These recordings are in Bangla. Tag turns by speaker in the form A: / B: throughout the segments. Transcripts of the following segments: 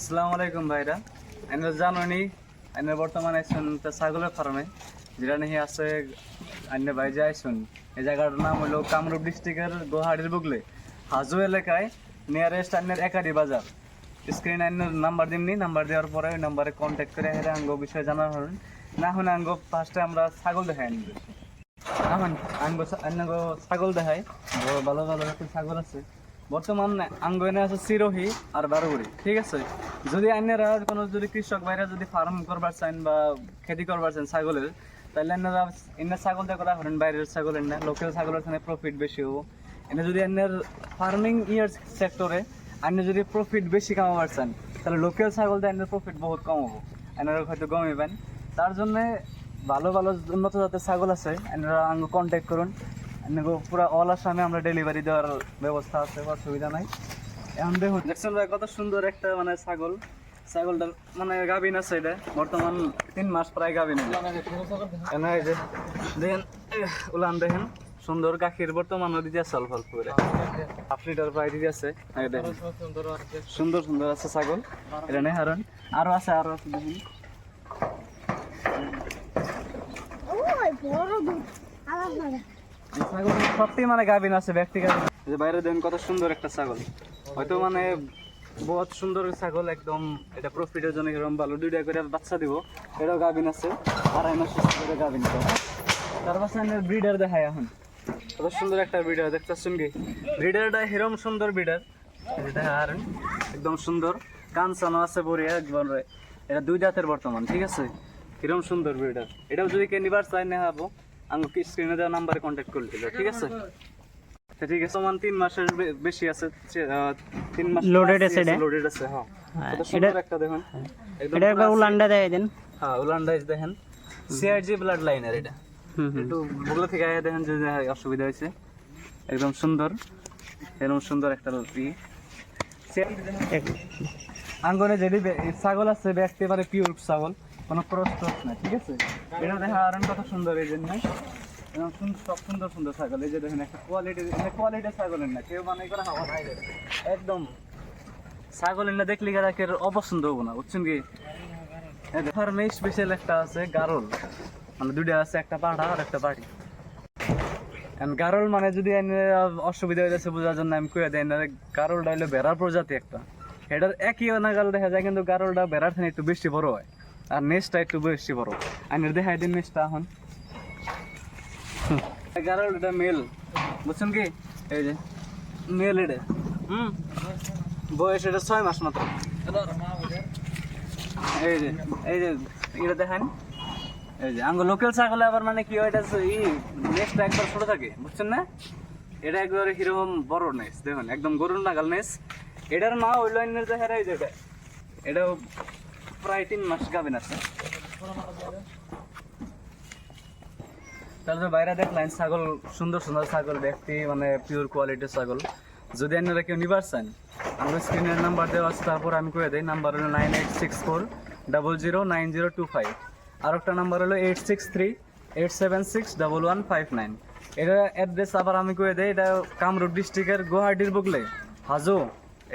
A: আসসালামু আলাইকুম ভাইরা। আমরা জানি আমরা বর্তমানে আইসুন ছাগলের ফার্মে। যেটা নাকি আছে অন্য ভাই যে আইসুন। এই জায়গাটার নাম হলো কামরূপ ডিস্ট্রিক্টের গোহাটির বুগলে। হাজু এলাকায় নিয়ারেস্ট আন্নের একাডি বাজার। স্ক্রিন আন্নের নাম্বার দিমনি নাম্বার দেওয়ার পরে ওই নাম্বারে কন্ট্যাক্ট করে হেরে আঙ্গ বিষয়ে জানা হবেন না হলে আঙ্গ ফার্স্টে আমরা ছাগল দেখাই আনবে। আমান আঙ্গ আঙ্গ ছাগল দেখাই। ভালো ভালো ছাগল আছে। বর্তমান আঙ্গ এনে আছে সিরোহি আর বারোগুড়ি ঠিক আছে? যদি আইনেরা কোনো যদি কৃষক ভাইরা যদি ফার্ম করবার চান বা খেতি করবার চান ছাগলের তাহলে আইনারা এনে ছাগল দিয়ে করা করেন বাইরের ছাগল এনে লোকাল ছাগলের এখানে প্রফিট বেশি হব। এনে যদি আইনের ফার্মিং ইয়ার সেক্টরে আইনে যদি প্রফিট বেশি কামাবার চান, তাহলে লোকাল ছাগল দিয়ে আইনের প্রফিট বহুত কম হব। আইনারা হয়তো কমিবেন তার জন্যে ভালো ভালো উন্নত জাতের ছাগল আছে আপনারা আঙ্গ কন্ট্যাক্ট করুন। পুরো অল আসামে আমরা ডেলিভারি দেওয়ার ব্যবস্থা আছে অসুবিধা নাই। এখন দেখুন দেখছেন ভাই, কত সুন্দর একটা মানে ছাগল। ছাগলটার মানে গাভিন আছে এটা। বর্তমান তিন মাস প্রায় গাভিন দেখেন উলান দেখেন, সুন্দর গাখির বর্তমান দিতে আছে অল্প অল্প করে। হাফ লিটার প্রায় দিতে আছে। সুন্দর সুন্দর আছে ছাগল। এটা নেই হারণ আরও আছে আরও আছে, দেখুন।
B: বড়
A: সত্যি মানে গাভিন আছে ব্যক্তি গাভিন যে বাইরে দেখুন কত সুন্দর একটা ছাগল। হয়তো মানে বহুত সুন্দর ছাগল একদম এটা প্রফিটের জন্য এরকম ভালো দুইটা করে বাচ্চা দিব এটাও গাভিন আছে আড়াই মাস করে গাভিন করে তার পাশে ব্রিডার দেখায় এখন। কত সুন্দর একটা ব্রিডার দেখতেছেন কি? ব্রিডারটা হিরম সুন্দর ব্রিডার দেখা আর একদম সুন্দর। কানসানো আছে বড়িয়া একবার এটা দুই জাতের বর্তমান ঠিক আছে? হিরম সুন্দর ব্রিডার এটাও যদি কে নিবার চাই না হব আমাকে স্ক্রিনে দেওয়া নাম্বারে কন্ট্যাক্ট করে দিল ঠিক আছে? ঠিক আছে সমান তিন মাসের বেশি আছে তিন মাস
C: লোডেড আছে
A: লোডেড আছে হ্যাঁ।
C: হ্যাঁ,
A: সুন্দর একটা দেখুন।
C: এটা একবার উলান্ডা দেয় দেন।
A: হ্যাঁ উলান্ডাইজ দেখেন। সিআরজি ব্লাড লাইনের এটা। একটু বগলা থেকে আয়া দেখেন যে অসুবিধা হয়েছে। একদম সুন্দর। এরকম সুন্দর একটা ই আঙ্গনে যেটি ছাগল আছে এটা পারে পিওর ছাগল। কোনো ক্রস টস না ঠিক আছে? এটা দেখা আর কত সুন্দর এই জন্য সব সুন্দর সুন্দর ছাগল, এই যে দেখেন একটা কোয়ালিটি কোয়ালিটি ছাগলের না কেউ মানে করে হাওয়া নাই একদম ছাগলের না দেখলে গাকে অপছন্দ হব না, বুঝছেন কি? ফার্মে স্পেশাল একটা আছে গারল। মানে দুইটা আছে, একটা পাড়া আর একটা বাড়ি। গারল মানে যদি অসুবিধা হয়ে যাচ্ছে বোঝার জন্য আমি কয়ে দেয় না গারলটা হলো বেড়ার প্রজাতি একটা। এটার একই নাগাল দেখা যায়, কিন্তু গারলটা বেড়ার থেকে একটু বেশি বড় হয়। আর নেসটা একটু বেশি বড়। আর দেখাই দিন নেসটা এখন। গারল এটা মেল। বুঝছেন কি? এই যে, মেল এটা। হুম? বয়স এটা ছয় মাস মাত্র। এই যে এই যে, এটা দেখেন। এই যে আঙ্গ লোকাল ছাগলে আবার মানে কি হয়, এটা ই নেক্সট একবার ছোট থাকে। বুঝছেন না? এটা একবারে কীরকম বড় নেস, দেখুন, একদম গরুর নাগাল নেস। এটার মা ওই লাইনের হেরাই যেটা এটাও প্রায় তিন মাস গাবেন আছে। তাহলে বাইরে দেখলেন ছাগল, সুন্দর সুন্দর ছাগল ব্যক্তি মানে পিওর কোয়ালিটির ছাগল। যদি আপনারা কেউ নিবার চান, আমরা স্ক্রিনের নাম্বার দেওয়া আছে, তারপর আমি করে দিই নাম্বার হলো nine eight six four double zero nine zero two five আর একটা নাম্বার হলো eight six three eight seven six double one five nine এটা অ্যাড্রেস আবার আমি করে দিই, এটা কামরূপ ডিস্ট্রিক্টের গুয়াহাটির বুকলে, হাজো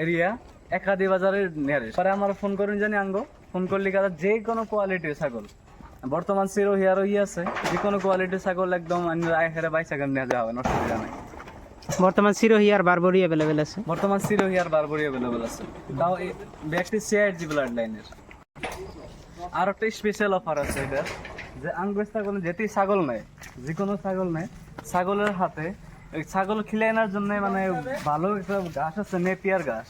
A: এরিয়া একাদি বাজারের নিয়ারে পরে আমার ফোন করুন জানি আঙ্গো। ফোন করলে কাদা যে কোনো কোয়ালিটির ছাগল। বর্তমান সিরো হিয়ারও ই আছে যে কোনো কোয়ালিটির ছাগল একদম আইহারে বাই ছাগল নিয়ে যাওয়া হবে না, অসুবিধা নাই।
C: বর্তমান সিরোহি আর বারবরি অ্যাভেলেবেল আছে।
A: বর্তমান সিরো হিয়ার বারবরি অ্যাভেলেবল আছে। তাও এই ব্যাগটি সিআইজি ব্লাড লাইনের আর একটা স্পেশাল অফার আছে এটা যে আঙ্গুর ছাগল যেটি ছাগল নেয় যে কোনো ছাগল নেয় ছাগলের হাতে ছাগল খিলে আনার জন্য মানে ভালো একটা গাছ আছে নেপিয়ার গাছ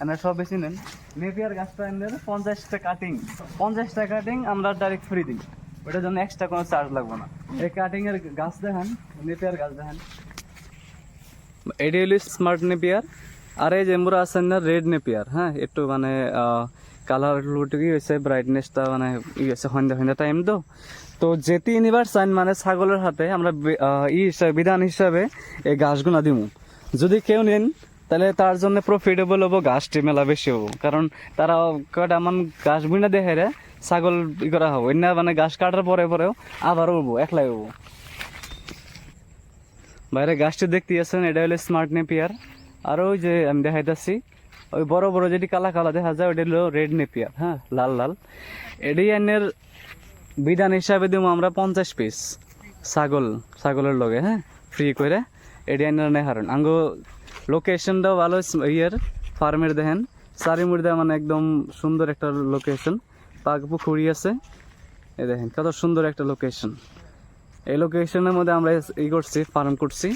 A: এনে সব বেশি নেন। নেপিয়ার গাছটা এনে পঞ্চাশটা কাটিং পঞ্চাশটা কাটিং আমরা ডাইরেক্ট ফ্রি দিই। ওটার জন্য এক্সট্রা কোনো চার্জ লাগবে না। এই কাটিং এর গাছ দেখেন, নেপিয়ার গাছ দেখেন। এটি হলো স্মার্ট নেপিয়ার। আর এই যে মোরা আছেন না রেড নেপিয়ার হ্যাঁ? একটু মানে কালার লুটু কি হয়েছে ব্রাইটনেসটা মানে ই হয়েছে, সন্ধ্যা সন্ধ্যা টাইম তো। তো যেটি নিবার চান মানে ছাগলের হাতে, আমরা ই হিসাবে, বিধান হিসাবে এই গাছগুলা দিব যদি কেউ নেন তাহলে তার জন্য প্রফিটেবল হব গাছটি মেলা বেশি হব। কারণ তারা কয়টা মান গাছ বুনা দেখে রে, ছাগল ই করা হব। না মানে গাছ কাটার পরে পরেও আবার উঠবো একলাই উঠবো বাইরে গাছটি দেখতে আছেন, এটা হলো স্মার্ট নেপিয়ার আর ওই যে আমি দেখাইতেছি, ওই বড় বড় যেটি কালা কালা দেখা যায় ওটা হলো রেড নেপিয়ার হ্যাঁ লাল লাল। এডি আইনের বিধান হিসাবে দিব আমরা পঞ্চাশ পিস ছাগল, ছাগলের লগে হ্যাঁ ফ্রি করে। এডি আইনের নেহারণ। আঙ্গো লোকেশনটাও ভালো ইয়ের ফার্মের দেখেন। চারিমুড়িদা মানে একদম সুন্দর একটা লোকেশন পাক পুকুরি আছে। এ দেখেন, কত সুন্দর একটা লোকেশন এই লোকেশনের মধ্যে আমরা ই করছি ফার্ম করছি।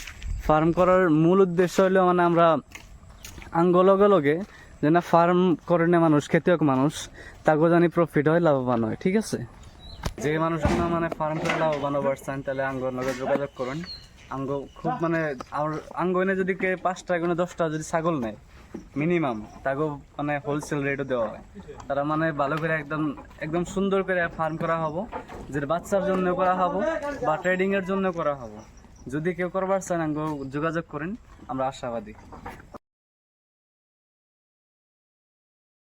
A: ফার্ম করার মূল উদ্দেশ্য হলো মানে আমরা আঙ্গ লগে যে না ফার্ম করে না মানুষ খেতেওক মানুষ তাকে জানি প্রফিট হয়, লাভবান হয়, ঠিক আছে? যে মানুষগুলো মানে ফার্ম করে লাভবান হবার চান, তাহলে আঙ্গর লগে যোগাযোগ করুন। আঙ্গ খুব মানে আমার আঙ্গ এনে যদি কে পাঁচটা কোনো দশটা যদি ছাগল নেয় মিনিমাম তাকেও মানে হোলসেল রেটও দেওয়া হয়। তারা মানে ভালো করে একদম একদম সুন্দর করে ফার্ম করা হব যে বাচ্চার জন্য করা হব, বা ট্রেডিংয়ের জন্য করা হব। যদি কেউ করবার চান আঙ্গ যোগাযোগ করেন, আমরা আশাবাদী।